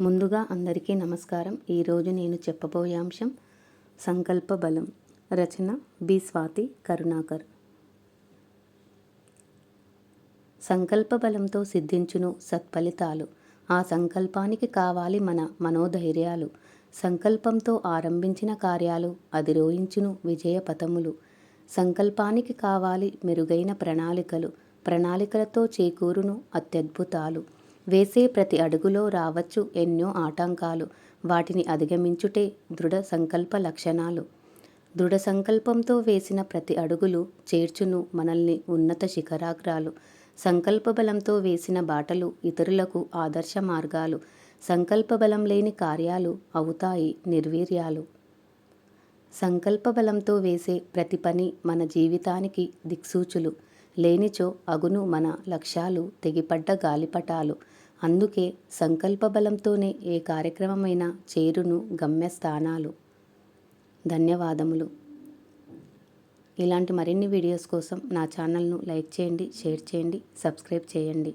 ముందుగా అందరికీ నమస్కారం. ఈరోజు నేను చెప్పబోయే అంశం సంకల్ప బలం. రచన బి స్వాతి కరుణాకర్. సంకల్ప బలంతో సిద్ధించును సత్ఫలితాలు. ఆ సంకల్పానికి కావాలి మన మనోధైర్యాలు. సంకల్పంతో ఆరంభించిన కార్యాలు అధిరోహించును విజయ పథములు సంకల్పానికి కావాలి మెరుగైన ప్రణాళికలు. ప్రణాళికలతో చేకూరును అత్యద్భుతాలు. వేసే ప్రతి అడుగులో రావచ్చు ఎన్నో ఆటంకాలు. వాటిని అధిగమించుటే దృఢ సంకల్ప లక్షణాలు. దృఢ సంకల్పంతో వేసిన ప్రతి అడుగులు చేర్చును మనల్ని ఉన్నత శిఖరాగ్రాలు. సంకల్ప బలంతో వేసిన బాటలు ఇతరులకు ఆదర్శ మార్గాలు. సంకల్ప బలం లేని కార్యాలు అవుతాయి నిర్వీర్యాలు. సంకల్ప బలంతో వేసే ప్రతి పని మన జీవితానికి దిక్సూచులు. లేనిచో అగును మన లక్ష్యాలు తెగిపడ్డ గాలిపటాలు. అందుకే సంకల్ప బలంతోనే ఏ కార్యక్రమమైనా చేరును గమ్యస్థానాలు. ధన్యవాదములు. ఇలాంటి మరిన్ని వీడియోస్ కోసం నా ఛానల్ను లైక్ చేయండి షేర్ చేయండి సబ్స్క్రైబ్ చేయండి.